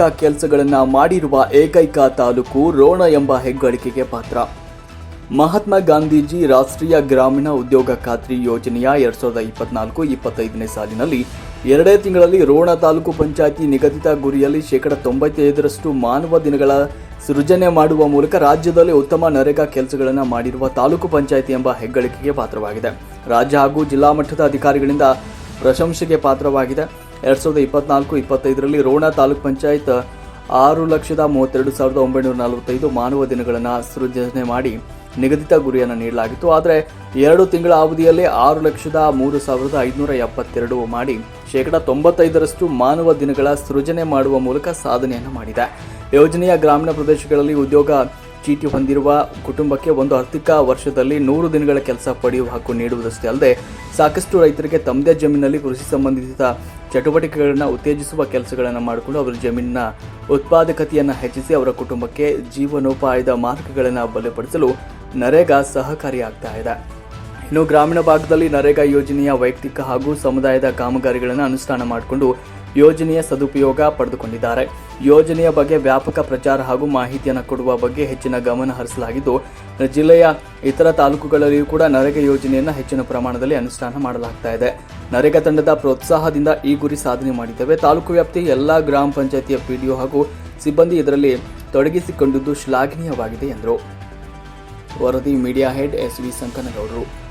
ಕೆಲಸಗಳನ್ನು ಮಾಡಿರುವ ಏಕೈಕ ತಾಲೂಕು ರೋಣ ಎಂಬ ಹೆಗ್ಗಳಿಕೆಗೆ ಪಾತ್ರ. ಮಹಾತ್ಮ ಗಾಂಧೀಜಿ ರಾಷ್ಟ್ರೀಯ ಗ್ರಾಮೀಣ ಉದ್ಯೋಗ ಖಾತ್ರಿ ಯೋಜನೆಯ ಎರಡ್ ಸಾವಿರದ ಇಪ್ಪತ್ನಾಲ್ಕು ಇಪ್ಪತ್ತೈದನೇ ಸಾಲಿನಲ್ಲಿ ಎರಡೇ ತಿಂಗಳಲ್ಲಿ ರೋಣ ತಾಲೂಕು ಪಂಚಾಯಿತಿ ನಿಗದಿತ ಗುರಿಯಲ್ಲಿ ಶೇಕಡ ತೊಂಬತ್ತೈದರಷ್ಟು ಮಾನವ ದಿನಗಳ ಸೃಜನೆ ಮಾಡುವ ಮೂಲಕ ರಾಜ್ಯದಲ್ಲಿ ಉತ್ತಮ ನರೇಗಾ ಕೆಲಸಗಳನ್ನು ಮಾಡಿರುವ ತಾಲೂಕು ಪಂಚಾಯಿತಿ ಎಂಬ ಹೆಗ್ಗಳಿಕೆಗೆ ಪಾತ್ರವಾಗಿದೆ. ರಾಜ್ಯ ಹಾಗೂ ಜಿಲ್ಲಾ ಮಟ್ಟದ ಅಧಿಕಾರಿಗಳಿಂದ ಪ್ರಶಂಸೆಗೆ ಪಾತ್ರವಾಗಿದೆ. ಎರಡ್ ಸಾವಿರದ ಇಪ್ಪತ್ನಾಲ್ಕು, ಇಪ್ಪತ್ತೈದರಲ್ಲಿ ರೋಣ ತಾಲೂಕ್ ಪಂಚಾಯತ್ ಆರು ಲಕ್ಷದ ಮೂವತ್ತೆರಡು ಸಾವಿರದ ಒಂಬೈನೂರ ನಲವತ್ತೈದು ಮಾನವ ದಿನಗಳನ್ನು ಸೃಜನೆ ಮಾಡಿ ನಿಗದಿತ ಗುರಿಯನ್ನು ನೀಡಲಾಗಿತ್ತು. ಆದರೆ ಎರಡು ತಿಂಗಳ ಅವಧಿಯಲ್ಲಿ ಆರು ಲಕ್ಷದ ಮೂರು ಸಾವಿರದ ಐದುನೂರ ಎಪ್ಪತ್ತೆರಡು ಮಾಡಿ ಶೇಕಡ ತೊಂಬತ್ತೈದರಷ್ಟು ಮಾನವ ದಿನಗಳ ಸೃಜನೆ ಮಾಡುವ ಮೂಲಕ ಸಾಧನೆಯನ್ನು ಮಾಡಿದೆ. ಯೋಜನೆಯ ಗ್ರಾಮೀಣ ಪ್ರದೇಶಗಳಲ್ಲಿ ಉದ್ಯೋಗ ಚೀಟಿ ಹೊಂದಿರುವ ಕುಟುಂಬಕ್ಕೆ ಒಂದು ಆರ್ಥಿಕ ವರ್ಷದಲ್ಲಿ ನೂರು ದಿನಗಳ ಕೆಲಸ ಪಡೆಯುವ ಹಕ್ಕು ನೀಡುವುದಷ್ಟೇ ಅಲ್ಲದೆ ಸಾಕಷ್ಟು ರೈತರಿಗೆ ತಮ್ಮದೇ ಜಮೀನಿನಲ್ಲಿ ಕೃಷಿ ಸಂಬಂಧಿತ ಚಟುವಟಿಕೆಗಳನ್ನು ಉತ್ತೇಜಿಸುವ ಕೆಲಸಗಳನ್ನು ಮಾಡಿಕೊಂಡು ಅವರ ಜಮೀನಿನ ಉತ್ಪಾದಕತೆಯನ್ನು ಹೆಚ್ಚಿಸಿ ಅವರ ಕುಟುಂಬಕ್ಕೆ ಜೀವನೋಪಾಯದ ಮಾರ್ಗಗಳನ್ನು ಬಲಪಡಿಸಲು ನರೇಗಾ ಸಹಕಾರಿಯಾಗ್ತಾ ಇದೆ. ಇನ್ನು ಗ್ರಾಮೀಣ ಭಾಗದಲ್ಲಿ ನರೇಗಾ ಯೋಜನೆಯ ವೈಯಕ್ತಿಕ ಹಾಗೂ ಸಮುದಾಯದ ಕಾಮಗಾರಿಗಳನ್ನು ಅನುಷ್ಠಾನ ಮಾಡಿಕೊಂಡು ಯೋಜನೆಯ ಸದುಪಯೋಗ ಪಡೆದುಕೊಂಡಿದ್ದಾರೆ. ಯೋಜನೆಯ ಬಗ್ಗೆ ವ್ಯಾಪಕ ಪ್ರಚಾರ ಹಾಗೂ ಮಾಹಿತಿಯನ್ನು ಕೊಡುವ ಬಗ್ಗೆ ಹೆಚ್ಚಿನ ಗಮನ ಹರಿಸಲಾಗಿದ್ದು, ಜಿಲ್ಲೆಯ ಇತರ ತಾಲೂಕುಗಳಲ್ಲಿಯೂ ಕೂಡ ನರೇಗಾ ಯೋಜನೆಯನ್ನು ಹೆಚ್ಚಿನ ಪ್ರಮಾಣದಲ್ಲಿ ಅನುಷ್ಠಾನ ಮಾಡಲಾಗ್ತಾ ಇದೆ. ನರೇಗಾ ತಂಡದ ಪ್ರೋತ್ಸಾಹದಿಂದ ಈ ಗುರಿ ಸಾಧನೆ ಮಾಡಿದ್ದೇವೆ. ತಾಲೂಕು ವ್ಯಾಪ್ತಿಯ ಎಲ್ಲ ಗ್ರಾಮ ಪಂಚಾಯತಿಯ ಪಿಡಿಒ ಹಾಗೂ ಸಿಬ್ಬಂದಿ ಇದರಲ್ಲಿ ತೊಡಗಿಸಿಕೊಂಡಿದ್ದು ಶ್ಲಾಘನೀಯವಾಗಿದೆ ಎಂದರು. ವರದಿ ಮೀಡಿಯಾ ಹೆಡ್ ಎಸ್ ವಿ ಸಂಕನಗೌಡರು.